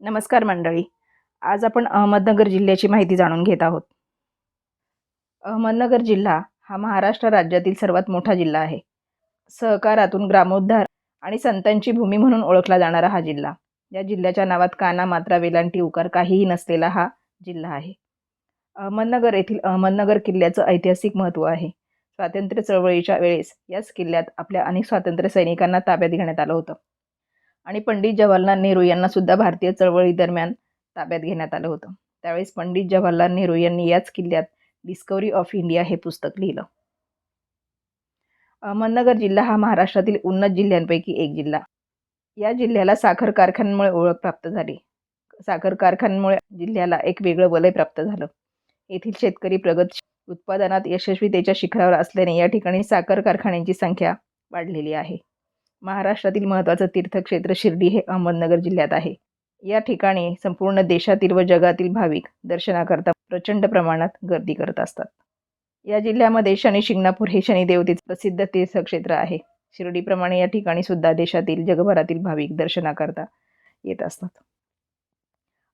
नमस्कार मंडळी. आज आपण अहमदनगर जिल्ह्याची माहिती जाणून घेत आहोत. अहमदनगर जिल्हा हा महाराष्ट्र राज्यातील सर्वात मोठा जिल्हा आहे. सहकारातून ग्रामोद्धार आणि संतांची भूमी म्हणून ओळखला जाणारा हा जिल्हा. या जिल्ह्याच्या नावात काना मात्रा वेलांटी उकार काहीही नसलेला हा जिल्हा आहे. अहमदनगर येथील अहमदनगर किल्ल्याचं ऐतिहासिक महत्त्व आहे. स्वातंत्र्य चळवळीच्या वेळेस याच किल्ल्यात आपल्या अनेक स्वातंत्र्य सैनिकांना ताब्यात घेण्यात आलं होतं. आणि पंडित जवाहरलाल नेहरू यांना सुद्धा भारतीय चळवळी दरम्यान ताब्यात घेण्यात आलं होतं. त्यावेळेस पंडित जवाहरलाल नेहरू यांनी याच किल्ल्यात डिस्कवरी ऑफ इंडिया हे पुस्तक लिहिलं. अहमदनगर जिल्हा हा महाराष्ट्रातील उन्नत जिल्ह्यांपैकी एक जिल्हा. या जिल्ह्याला साखर कारखान्यांमुळे ओळख प्राप्त झाली. साखर कारखान्यांमुळे जिल्ह्याला एक वेगळं वलय प्राप्त झालं. येथील शेतकरी प्रगत उत्पादनात यशस्वीतेच्या शिखरावर असल्याने या ठिकाणी साखर कारखान्यांची संख्या वाढलेली आहे. महाराष्ट्रातील महत्त्वाचं तीर्थक्षेत्र शिर्डी हे अहमदनगर जिल्ह्यात आहे. या ठिकाणी संपूर्ण देशातील व जगातील भाविक दर्शनाकरता प्रचंड प्रमाणात गर्दी करत असतात. या जिल्ह्यामध्ये शनी शिंगणापूर हे शनिदेवतेचे प्रसिद्ध तीर्थक्षेत्र आहे. शिर्डीप्रमाणे या ठिकाणी सुद्धा देशातील जगभरातील भाविक दर्शनाकरता येत असतात.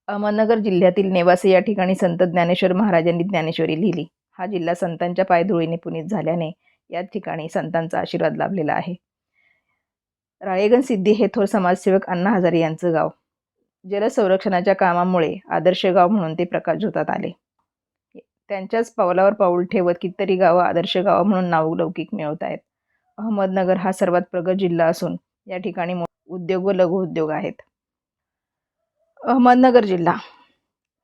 अहमदनगर जिल्ह्यातील नेवासे या ठिकाणी संत ज्ञानेश्वर महाराजांनी ज्ञानेश्वरी लिहिली. हा जिल्हा संतांच्या पायधुळीने पुनीत झाल्याने या ठिकाणी संतांचा आशीर्वाद लाभलेला आहे. राळेगण सिद्धी हे थोर समाजसेवक अण्णा हजारे यांचं गाव. जलसंरक्षणाच्या कामामुळे आदर्श गाव म्हणून ते प्रकाश होतात आले. त्यांच्याच पावलावर पाऊल ठेवत कितीतरी गावं आदर्श गाव म्हणून नावलौकिक मिळवत आहेत. अहमदनगर हा सर्वात प्रगत जिल्हा असून या ठिकाणी उद्योग व लघुउद्योग आहेत. अहमदनगर जिल्हा.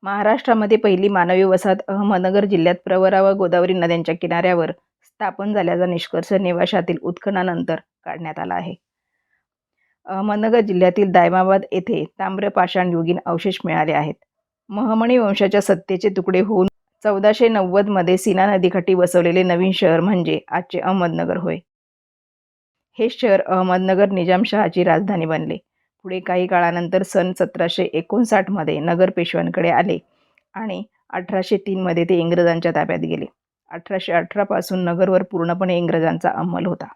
महाराष्ट्रामध्ये पहिली मानवी वसाहत अहमदनगर जिल्ह्यात प्रवरा व गोदावरी नद्यांच्या किनाऱ्यावर स्थापन झाल्याचा निष्कर्ष निवाशातील उत्खननानंतर काढण्यात आला आहे. अहमदनगर जिल्ह्यातील दायमाबाद येथे ताम्रपाषाणयुगीन अवशेष मिळाले आहेत. महमणी वंशाच्या सत्तेचे तुकडे होऊन चौदाशे नव्वदमध्ये सीना नदीकाठी वसवलेले नवीन शहर म्हणजे आजचे अहमदनगर होय. हे शहर अहमदनगर निजामशहाची राजधानी बनले. पुढे काही काळानंतर सन सतराशे एकोणसाठमध्ये नगर पेशव्यांकडे आले आणि अठराशे तीनमध्ये ते इंग्रजांच्या ताब्यात गेले. अठराशे अठरापासून नगरवर पूर्णपणे इंग्रजांचा अंमल होता.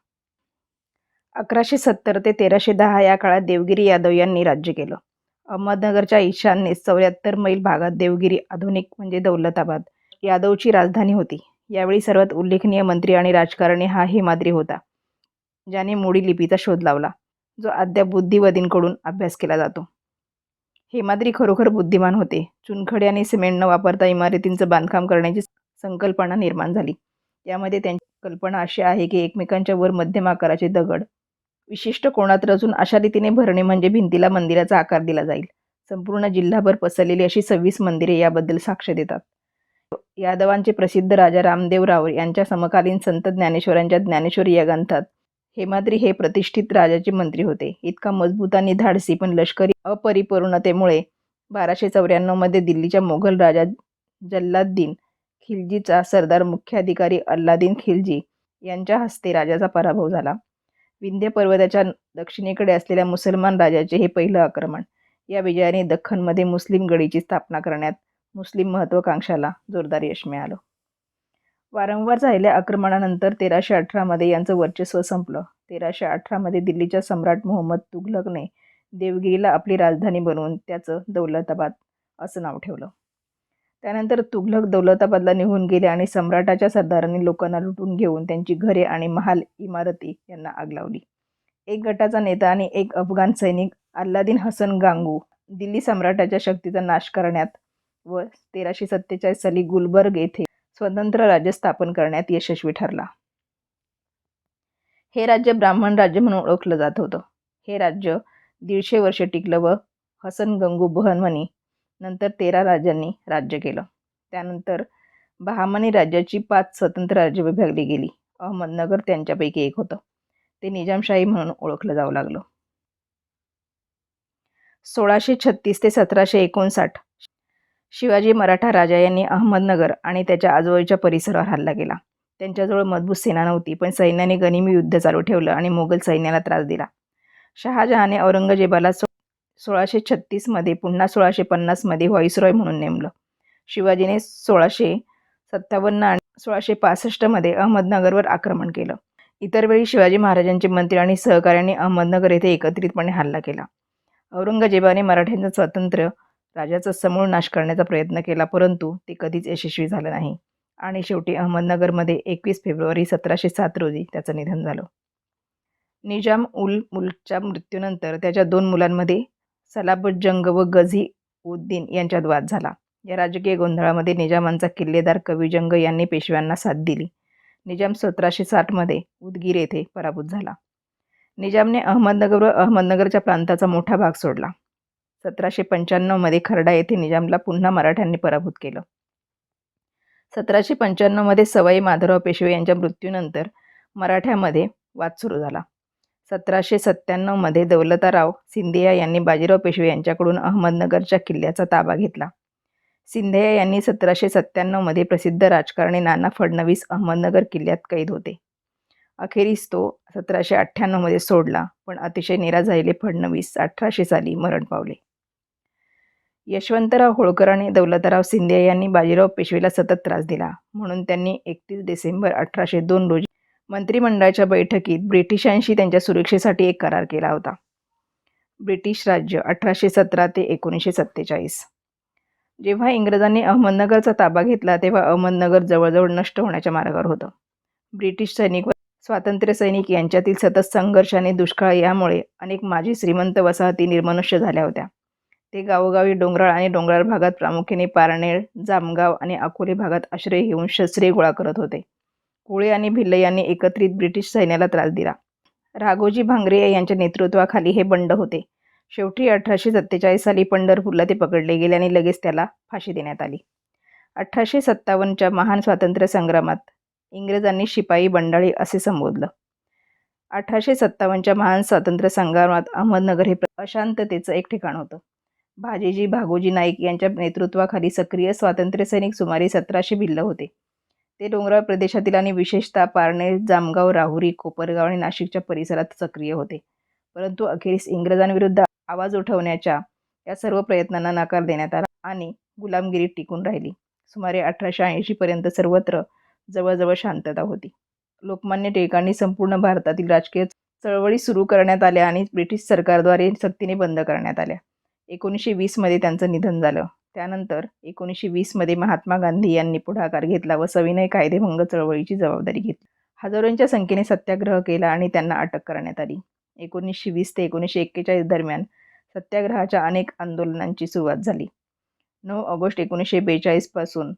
अकराशे सत्तर ते तेराशे दहा या काळात देवगिरी यादव यांनी राज्य केलं. अहमदनगरच्या ईशान्येस चौऱ्याहत्तर मैल भागात देवगिरी आधुनिक म्हणजे दौलताबाद यादवची राजधानी होती. यावेळी सर्वात उल्लेखनीय मंत्री आणि राजकारणी हा हेमाद्री होता ज्याने मोडी लिपीचा शोध लावला जो अद्याप बुद्धिवदींकडून अभ्यास केला जातो. हेमाद्री खरोखर बुद्धिमान होते. चुनखडे आणि सिमेंट न वापरता इमारतींचं बांधकाम करण्याची संकल्पना निर्माण झाली. त्यामध्ये त्यांची कल्पना अशी आहे की एकमेकांच्या वर मध्यम आकाराचे दगड विशिष्ट कोणात रचून अशा रीतीने भरणे म्हणजे भिंतीला मंदिराचा आकार दिला जाईल. संपूर्ण जिल्हाभर पसरलेली अशी सव्वीस मंदिरे याबद्दल साक्ष देतात. यादवांचे प्रसिद्ध राजा रामदेवराव यांच्या समकालीन संत ज्ञानेश्वरांच्या ज्ञानेश्वर या ग्रंथात हेमाद्री हे प्रतिष्ठित राजाचे मंत्री होते. इतका मजबूत आणि धाडसी पण लष्करी अपरिपूर्णतेमुळे बाराशे चौऱ्याण्णवमध्ये दिल्लीच्या मोघल राजा जल्लाद्दीन खिलजीचा सरदार मुख्याधिकारी अल्लादीन खिलजी यांच्या हस्ते राजाचा पराभव झाला. विंध्य पर्वताच्या दक्षिणेकडे असलेल्या मुसलमान राजाचे हे पहिलं आक्रमण. या विजयाने दख्खनमध्ये मुस्लिम गडीची स्थापना करण्यात मुस्लिम महत्त्वाकांक्षाला जोरदार यश मिळालं. वारंवार झालेल्या आक्रमणानंतर तेराशे अठरामध्ये यांचं वर्चस्व संपलं. तेराशे अठरामध्ये दिल्लीच्या सम्राट मोहम्मद तुघलकने देवगिरीला आपली राजधानी बनवून त्याचं दौलताबाद असं नाव ठेवलं. त्यानंतर तुघलक दौलताबादला निघून गेले आणि सम्राटाच्या सरदारांनी लोकांना लुटून घेऊन त्यांची घरे आणि महाल इमारती यांना आग लावली. एक गटाचा नेता आणि एक अफगाण सैनिक अल्लादीन हसन गांगू दिल्ली सम्राटाच्या शक्तीचा नाश करण्यात व तेराशे सत्तेचाळीस साली गुलबर्ग येथे स्वतंत्र राज्य स्थापन करण्यात यशस्वी ठरला. हे राज्य ब्राह्मण राज्य म्हणून ओळखलं जात होतं. हे राज्य दीडशे वर्ष टिकलं व हसन गंगू बहनमनी नंतर तेरा राजांनी राज्य केलं. त्यानंतर बहामनी राज्याची पाच स्वतंत्र राज्य विभागली गेली. अहमदनगर त्यांच्यापैकी एक होतं. ते निजामशाही म्हणून ओळखलं जाऊ लागलं. सोळाशे छत्तीस ते सतराशे एकोणसाठ शिवाजी मराठा राजा यांनी अहमदनगर आणि त्याच्या आजूबाजूच्या परिसरावर हल्ला केला. त्यांच्याजवळ मजबूत सेना नव्हती पण सैन्याने गनिमी युद्ध चालू ठेवलं आणि मोगल सैन्याला त्रास दिला. शहाजहाने औरंगजेबाला सोळाशे छत्तीसमध्ये पुन्हा सोळाशे पन्नासमध्ये व्हॉइसरॉय म्हणून नेमलं. शिवाजीने सोळाशे सत्तावन्न आणि सोळाशे पासष्टमध्ये अहमदनगरवर आक्रमण केलं. इतर वेळी शिवाजी महाराजांचे मंत्री आणि सहकाऱ्यांनी अहमदनगर येथे एकत्रितपणे हल्ला केला. औरंगजेबाने मराठ्यांचं स्वातंत्र्य राजाचा समूळ नाश करण्याचा प्रयत्न केला परंतु ते कधीच यशस्वी झालं नाही. आणि शेवटी अहमदनगरमध्ये एकवीस फेब्रुवारी सतराशे सात रोजी त्याचं निधन झालं. निजाम उल मुलच्या मृत्यूनंतर त्याच्या दोन मुलांमध्ये सलाबतजंग व गझी उद्दीन यांच्यात वाद झाला. या राजकीय गोंधळामध्ये निजामांचा किल्लेदार कविजंग यांनी पेशव्यांना साथ दिली. निजाम सतराशे साठमध्ये उदगीर येथे पराभूत झाला. निजामने अहमदनगर व अहमदनगरच्या प्रांताचा मोठा भाग सोडला. सतराशे पंच्याण्णवमध्ये खर्डा येथे निजामला पुन्हा मराठ्यांनी पराभूत केलं. सतराशे पंच्याण्णवमध्ये सवाई माधवराव पेशवे यांच्या मृत्यूनंतर मराठ्यामध्ये वाद सुरू झाला. सतराशे सत्त्याण्णवमध्ये दौलताराव सिंधिया यांनी बाजीराव पेशवे यांच्याकडून अहमदनगरच्या किल्ल्याचा ताबा घेतला. सिंधिया यांनी सतराशे सत्त्याण्णवमध्ये प्रसिद्ध राजकारणी नाना फडणवीस अहमदनगर किल्ल्यात कैद होते. अखेरीस तो सतराशे अठ्ठ्याण्णवमध्ये सोडला पण अतिशय निराश झालेले फडणवीस अठराशे साली मरण पावले. यशवंतराव होळकर आणि दौलतराव सिंधिया यांनी बाजीराव पेशवेला सतत त्रास दिला म्हणून त्यांनी एकतीस डिसेंबर अठराशे दोन रोजी मंत्रिमंडळाच्या बैठकीत ब्रिटिशांशी त्यांच्या सुरक्षेसाठी एक करार केला होता. ब्रिटिश राज्य अठराशे सतरा ते एकोणीसशे सत्तेचाळीस. जेव्हा इंग्रजांनी अहमदनगरचा ताबा घेतला तेव्हा अहमदनगर जवळजवळ नष्ट होण्याच्या मार्गावर होतं. ब्रिटिश सैनिक व स्वातंत्र्य सैनिक यांच्यातील सतत संघर्ष आणि दुष्काळ यामुळे अनेक माजी श्रीमंत वसाहती निर्मनुष्य झाल्या होत्या. ते गावोगावी डोंगराळ आणि डोंगराळ भागात प्रामुख्याने पारनेर जामगाव आणि अकोले भागात आश्रय घेऊन शस्त्रे गोळा करत होते. कोळे आणि भिल्ल यांनी एकत्रित ब्रिटिश सैन्याला त्रास दिला. राघोजी भांगरे यांच्या नेतृत्वाखाली हे बंड होते. शेवटी अठराशे सत्तेचाळीस साली पंढरपूरला ते पकडले गेले आणि लगेच त्याला फाशी देण्यात आली. अठराशे सत्तावन्नच्या महान स्वातंत्र्य संग्रामात इंग्रजांनी शिपाई बंडाळी असे संबोधलं. अठराशे सत्तावन्नच्या महान स्वातंत्र्य संग्रामात अहमदनगर हे अशांततेचं एक ठिकाण होतं. भाजीजी भागोजी नाईक यांच्या नेतृत्वाखाली सक्रिय स्वातंत्र्य सैनिक सुमारे सतराशे भिल्ल होते. ते डोंगराळ प्रदेशातील आणि विशेषतः पारनेर जामगाव राहुरी कोपरगाव आणि नाशिकच्या परिसरात सक्रिय होते. परंतु अखेरीस इंग्रजांविरुद्ध आवाज उठवण्याच्या या सर्व प्रयत्नांना नकार देण्यात आला आणि गुलामगिरी टिकून राहिली. सुमारे अठराशे ऐंशीपर्यंत सर्वत्र जवळजवळ शांतता होती. लोकमान्य टिळकांनी संपूर्ण भारतातील राजकीय चळवळी सुरू करण्यात आल्या आणि ब्रिटिश सरकारद्वारे सक्तीने बंद करण्यात आल्या. एकोणीसशे वीसमध्ये त्यांचं निधन झालं. त्यानंतर एकोणीसशे वीसमध्ये महात्मा गांधी यांनी पुढाकार घेतला व सविनय कायदेभंग चळवळीची जबाबदारी घेतली. हजारोंच्या संख्येने सत्याग्रह केला आणि त्यांना अटक करण्यात आली. एकोणीसशे वीस ते एकोणीसशे एक्केचाळीस दरम्यान सत्याग्रहाच्या अनेक आंदोलनांची सुरुवात झाली. नऊ ऑगस्ट एकोणीसशे बेचाळीसपासून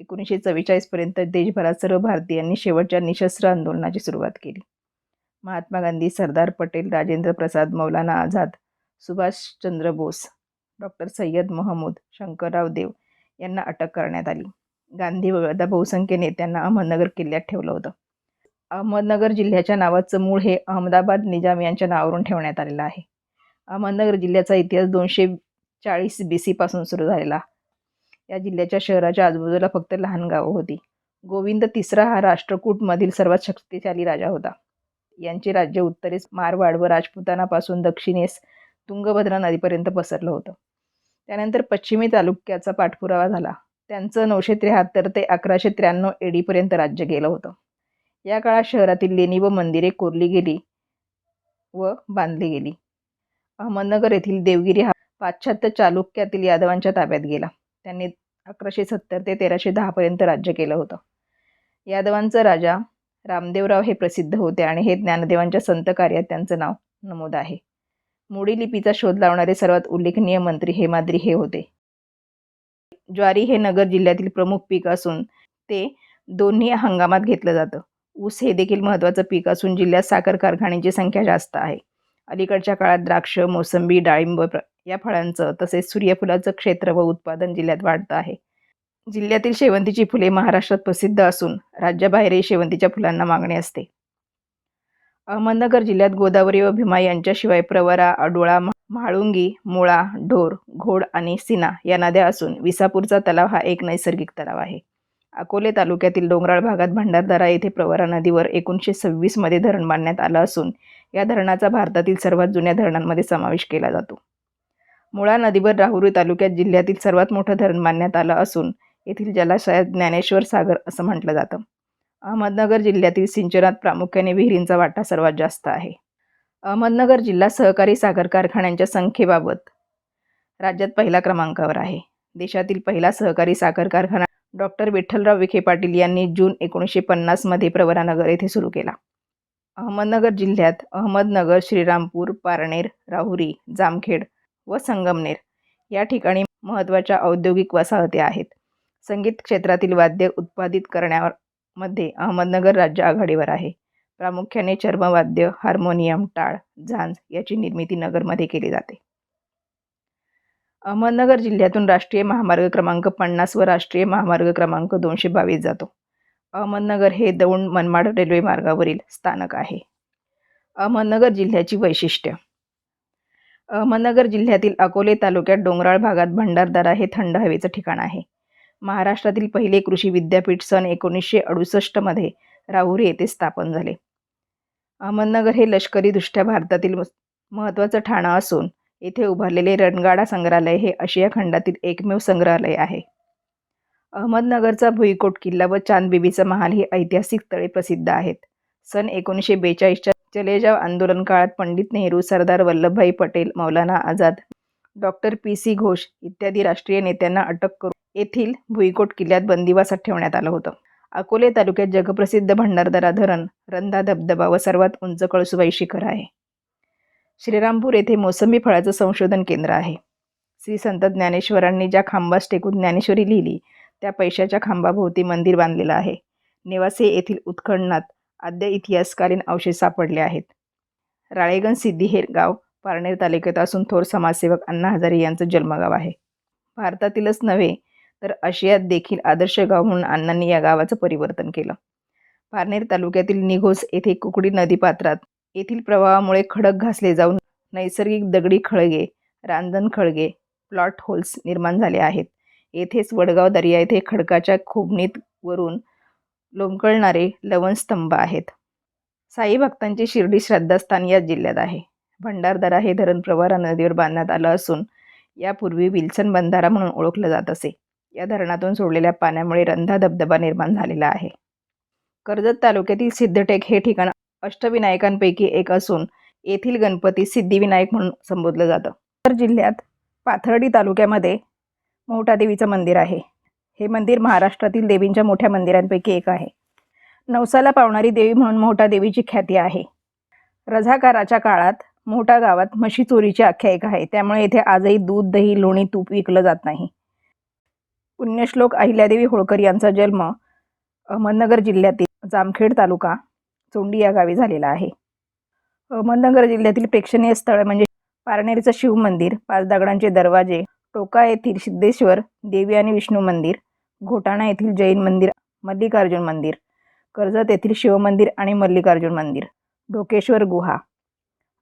एकोणीसशे चव्वेचाळीसपर्यंत देशभरात सर्व भारतीयांनी शेवटच्या निशस्त्र आंदोलनाची सुरुवात केली. महात्मा गांधी सरदार पटेल राजेंद्र प्रसाद मौलाना आझाद सुभाषचंद्र बोस डॉक्टर सय्यद महमूद शंकरराव देव यांना अटक करण्यात आली. गांधी वगळता बहुसंख्य नेत्यांना अहमदनगर किल्ल्यात ठेवलं होतं. अहमदनगर जिल्ह्याच्या नावाचं मूळ हे अहमदाबाद निजाम यांच्या नावावरून ठेवण्यात आलेलं आहे. अहमदनगर जिल्ह्याचा इतिहास दोनशे चाळीस बी सीपासून सुरू झालेला. या जिल्ह्याच्या शहराच्या आजूबाजूला फक्त लहान गावं होती. गोविंद तिसरा हा राष्ट्रकूटमधील सर्वात शक्तिशाली राजा होता. यांचे राज्य उत्तरेस मारवाड व राजपुतानापासून दक्षिणेस तुंगभद्रा नदीपर्यंत पसरलं होतं. त्यानंतर पश्चिमी तालुक्याचा पाठपुरावा झाला. त्यांचं नऊशे त्र्याहत्तर ते अकराशे त्र्याण्णव एडीपर्यंत राज्य गेलं होतं. या काळात शहरातील लेणी व मंदिरे कोरली गेली व बांधली गेली. अहमदनगर येथील देवगिरी हा पाश्चात्य चालुक्यातील यादवांच्या ताब्यात गेला. त्यांनी अकराशे सत्तर ते तेराशे दहापर्यंत राज्य केलं होतं. यादवांचा राजा रामदेवराव हे प्रसिद्ध होते आणि हे ज्ञानदेवांच्या संत कार्यात त्यांचं नाव नमूद आहे. मोडी लिपीचा शोध लावणारे सर्वात उल्लेखनीय मंत्री हेमाद्री हे होते. ज्वारी हे नगर जिल्ह्यातील प्रमुख पीक असून ते दोन्ही हंगामात घेतलं जातं. ऊस हे देखील महत्त्वाचं पीक असून जिल्ह्यात साखर कारखान्यांची संख्या जास्त आहे. अलीकडच्या काळात द्राक्ष मोसंबी डाळिंब या फळांचं तसेच सूर्यफुलाचं क्षेत्र व उत्पादन जिल्ह्यात वाढतं आहे. जिल्ह्यातील शेवंतीची फुले महाराष्ट्रात प्रसिद्ध असून राज्याबाहेरही शेवंतीच्या फुलांना मागणी असते. अहमदनगर जिल्ह्यात गोदावरी व भीमा यांच्याशिवाय प्रवरा अडोळा म्हाळुंगी मुळा ढोर घोड आणि सिना या नद्या असून विसापूरचा तलाव हा एक नैसर्गिक तलाव आहे. अकोले तालुक्यातील डोंगराळ भागात भंडारदरा येथे प्रवरा नदीवर एकोणीसशे सव्वीसमध्ये धरण बांधण्यात आलं असून या धरणाचा भारतातील सर्वात जुन्या धरणांमध्ये समावेश केला जातो. मुळा नदीवर राहुरी तालुक्यात जिल्ह्यातील सर्वात मोठं धरण बांधण्यात आलं असून येथील जलाशयात ज्ञानेश्वर सागर असं म्हटलं जातं. अहमदनगर जिल्ह्यातील सिंचनात प्रामुख्याने विहिरींचा वाटा सर्वात जास्त आहे अहमदनगर जिल्हा सहकारी साखर कारखान्यांच्या संख्येबाबत राज्यात पहिल्या क्रमांकावर आहे. देशातील पहिला सहकारी साखर कारखाना डॉक्टर विठ्ठलराव विखे पाटील यांनी जून एकोणीसशे पन्नासमध्ये प्रवरानगर येथे सुरू केला. अहमदनगर जिल्ह्यात अहमदनगर, श्रीरामपूर, पारनेर, राहुरी, जामखेड व संगमनेर या ठिकाणी महत्त्वाच्या औद्योगिक वसाहती आहेत. संगीत क्षेत्रातील वाद्य उत्पादित करण्यावर मध्ये अहमदनगर राज्य आघाडीवर आहे. प्रामुख्याने चर्मवाद्य, हार्मोनियम, टाळ, झांज याची निर्मिती नगरमध्ये केली जाते. अहमदनगर जिल्ह्यातून राष्ट्रीय महामार्ग क्रमांक पन्नास व राष्ट्रीय महामार्ग क्रमांक दोनशे बावीस जातो. अहमदनगर हे दौंड मनमाड रेल्वेमार्गावरील स्थानक आहे. अहमदनगर जिल्ह्याची वैशिष्ट्य अहमदनगर जिल्ह्यातील अकोले तालुक्यात डोंगराळ भागात भंडारदरा हे थंड हवेचं ठिकाण आहे. महाराष्ट्रातील पहिले कृषी विद्यापीठ सन एकोणीसशे अडुसष्टमध्ये राहुरी येथे स्थापन झाले. अहमदनगर हे लष्करीदृष्ट्या भारतातील महत्त्वाचं ठाणं असून येथे उभारलेले रणगाडा संग्रहालय हे आशिया खंडातील एकमेव संग्रहालय आहे. अहमदनगरचा भुईकोट किल्ला व चांदबिबीचा महाल ही ऐतिहासिक तळे प्रसिद्ध आहेत. सन एकोणीसशे बेचाळीसच्या चलेजाव आंदोलन काळात Pandit Nehru, Sardar Vallabhbhai Patel, Maulana Azad, doctor P. C. Ghosh इत्यादी राष्ट्रीय नेत्यांना अटक करून येथील भुईकोट किल्ल्यात बंदिवासात ठेवण्यात आलं होतं. अकोले तालुक्यात जगप्रसिद्ध भंडारदरा धरण, रंधा धबधबा व सर्वात उंच कळसुबाई शिखर आहे. श्रीरामपूर येथे मोसंबी फळाचं संशोधन केंद्र आहे. श्री संत ज्ञानेश्वरांनी ज्या खांबास टेकून ज्ञानेश्वरी लिहिली त्या पैशाच्या खांबाभोवती मंदिर बांधलेलं आहे. नेवासे येथील उत्खननात आद्य इतिहासकालीन अवशेष सापडले आहेत. राळेगण सिद्धी हे गाव पारनेर तालुक्यात असून थोर समाजसेवक अण्णा हजारे यांचं जन्मगाव आहे. भारतातीलच नव्हे तर आशियात देखील आदर्श गाव म्हणून अण्णांनी या गावाचं परिवर्तन केलं. पारनेर तालुक्यातील निघोस येथे कुकडी नदीपात्रात येथील प्रवाहामुळे खडक घासले जाऊन नैसर्गिक दगडी खळगे, रांजण खळगे, प्लॉट होल्स निर्माण झाले आहेत. येथेच वडगाव दर्या येथे खडकाच्या खोबणीत वरून लोंबकळणारे लवणस्तंभ आहेत. साई भक्तांचे शिर्डी श्रद्धास्थान या जिल्ह्यात आहे. भंडारदरा हे धरण प्रवारा नदीवर बांधण्यात आलं असून यापूर्वी विल्सन बंधारा म्हणून ओळखलं जात असे. या धरणातून सोडलेल्या पाण्यामुळे रंधा धबधबा निर्माण झालेला आहे. कर्जत तालुक्यातील सिद्धटेक हे ठिकाण अष्टविनायकांपैकी एक असून येथील गणपती सिद्धिविनायक म्हणून संबोधलं जातं. तर जिल्ह्यात पाथर्डी तालुक्यामध्ये मोहटादेवीचं मंदिर आहे. हे मंदिर महाराष्ट्रातील देवींच्या मोठ्या मंदिरांपैकी एक आहे. नवसाला पावणारी देवी म्हणून मोहटादेवीची ख्याती आहे. रझाकाराच्या काळात मोठा गावात म्हशी चोरीची आख्यायिका आहे. त्यामुळे येथे आजही दूध, दही, लोणी, तूप विकलं जात नाही. पुण्यश्लोक अहिल्यादेवी होळकर यांचा जन्म अहमदनगर जिल्ह्यातील जामखेड तालुका चोंडी या गावी झालेला आहे. अहमदनगर जिल्ह्यातील प्रेक्षणीय स्थळ म्हणजे पारनेरचं शिव मंदिर, पाच दगडांचे दरवाजे, टोका येथील सिद्धेश्वर देवी आणि विष्णू मंदिर, घोटाणा येथील जैन मंदिर, मल्लिकार्जुन मंदिर, कर्जत येथील शिवमंदिर आणि मल्लिकार्जुन मंदिर, ढोकेश्वर गुहा,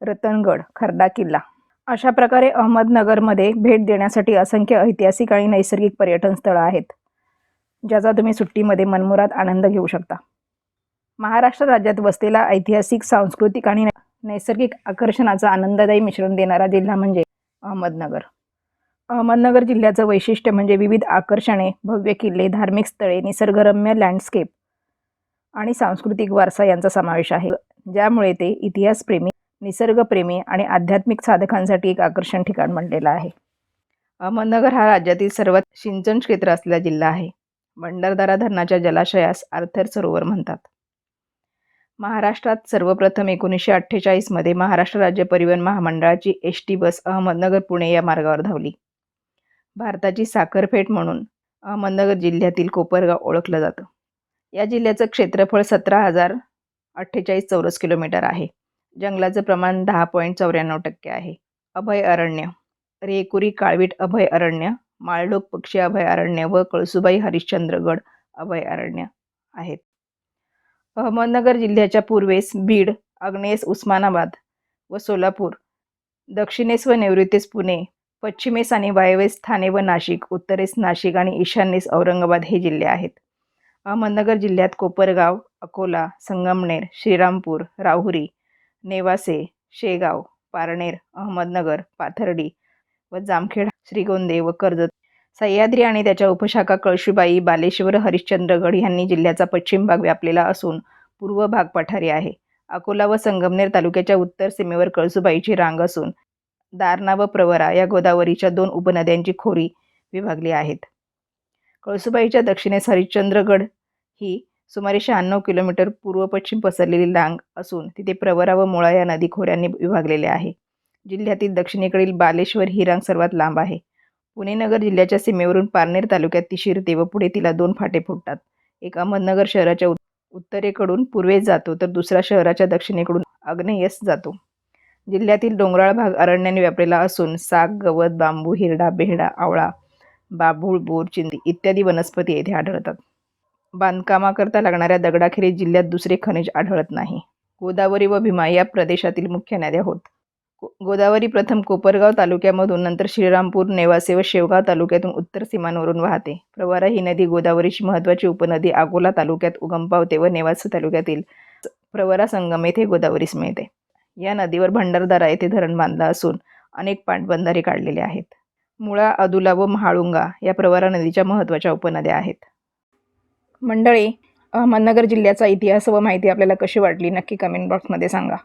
रतनगड, खर्डा किल्ला अशा प्रकारे अहमदनगरमध्ये भेट देण्यासाठी असंख्य ऐतिहासिक आणि नैसर्गिक पर्यटन स्थळं आहेत. ज्याचा तुम्ही सुट्टीमध्ये मनमुरात आनंद घेऊ शकता. महाराष्ट्र राज्यात वसलेला ऐतिहासिक, सांस्कृतिक आणि नैसर्गिक आकर्षणाचा आनंददायी मिश्रण देणारा जिल्हा म्हणजे अहमदनगर. अहमदनगर जिल्ह्याचं वैशिष्ट्य म्हणजे विविध आकर्षणे, भव्य किल्ले, धार्मिक स्थळे, निसर्गरम्य लँडस्केप आणि सांस्कृतिक वारसा यांचा समावेश आहे. ज्यामुळे ते इतिहासप्रेमी, निसर्गप्रेमी आणि आध्यात्मिक साधकांसाठी एक आकर्षण ठिकाण बनलेलं आहे. अहमदनगर हा राज्यातील सर्वात सिंचन क्षेत्र असलेला जिल्हा आहे. भंडारदारा धरणाच्या जलाशयास आर्थर सरोवर म्हणतात. महाराष्ट्रात सर्वप्रथम एकोणीसशे अठ्ठेचाळीसमध्ये महाराष्ट्र राज्य परिवहन महामंडळाची S T bus Ahmednagar Pune या मार्गावर धावली. भारताची साखरफेट म्हणून अहमदनगर जिल्ह्यातील कोपरगाव ओळखलं जातं. या जिल्ह्याचं क्षेत्रफळ सतरा हजार अठ्ठेचाळीस चौरस किलोमीटर आहे. जंगलाचं प्रमाण दहा पॉईंट चौऱ्याण्णव टक्के आहे. अभय अरण्य रेकुरी काळवीट अभय अरण्य, माळढोक पक्षी अभयारण्य व कळसुबाई हरिश्चंद्रगड अभयारण्य आहेत. अहमदनगर जिल्ह्याच्या पूर्वेस बीड, आग्नेस उस्मानाबाद व सोलापूर, दक्षिणेस व नैऋत्येस पुणे, पश्चिमेस आणि वायव्येस ठाणे व नाशिक, उत्तरेस नाशिक आणि ईशान्येस औरंगाबाद हे जिल्हे आहेत. अहमदनगर जिल्ह्यात कोपरगाव, अकोला, संगमनेर, श्रीरामपूर, राहुरी, नेवासे, शेगाव, पारनेर, अहमदनगर, पाथर्डी व जामखेड, श्रीगोंदे व कर्जत, सह्याद्री आणि त्याच्या उपशाखा कळशीबाई बालेश्वर, हरिश्चंद्रगड यांनी जिल्ह्याचा पश्चिम भाग व्यापलेला असून पूर्व भाग पठारी आहे. अकोला व संगमनेर तालुक्याच्या उत्तर सीमेवर कळसुबाईची रांग असून दारणा व प्रवरा या गोदावरीच्या दोन उपनद्यांची खोरी विभागली आहेत कळसुबाईच्या दक्षिणेस हरिश्चंद्रगड ही सुमारे शहाण्णव किलोमीटर पूर्व पश्चिम पसरलेली लांग असून तिथे प्रवरा व मुळा या नदी खोऱ्यांनी विभागलेले आहे. जिल्ह्यातील दक्षिणेकडील बालेश्वर ही रांग सर्वात लांब आहे. पुणे नगर जिल्ह्याच्या सीमेवरून पारनेर तालुक्यात ती शिरते व पुढे तिला दोन फाटे फुटतात. एक अहमदनगर शहराच्या उत- उत्तरेकडून पूर्वेस जातो तर दुसरा शहराच्या दक्षिणेकडून आग्नेयस जातो. जिल्ह्यातील डोंगराळ भाग अरण्याने व्यापलेला असून साग गवत बांबू हिरडा बेहडा आवळा बाभूळ बोर चिंदी इत्यादी वनस्पती येथे आढळतात. बांधकामाकरता लागणाऱ्या दगडाखेरीज जिल्ह्यात दुसरे खनिज आढळत नाही. गोदावरी व भीमा या प्रदेशातील मुख्य नद्या होत. गोदावरी प्रथम कोपरगाव तालुक्यामधून नंतर श्रीरामपूर नेवासे व शेवगाव तालुक्यातून उत्तर सीमांवरून वाहते. प्रवारा ही नदी गोदावरीची महत्त्वाची उपनदी अकोला तालुक्यात उगम पावते व नेवासे तालुक्यातील प्रवरा संगम येथे गोदावरीस मिळते. या नदीवर भंडारदारा येथे धरण बांधला असून अनेक पाटबंधारे काढलेले आहेत. मुळा अदुला व महाळुंगा या प्रवरा नदीच्या महत्त्वाच्या उपनद्या आहेत. मंडळी अहमदनगर जिल्ह्याचा इतिहास व माहिती आपल्याला कशी वाटली नक्की कमेंट बॉक्समध्ये सांगा.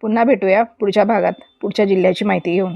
पुन्हा भेटूया पुढच्या भागात पुढच्या जिल्ह्याची माहिती घेऊन.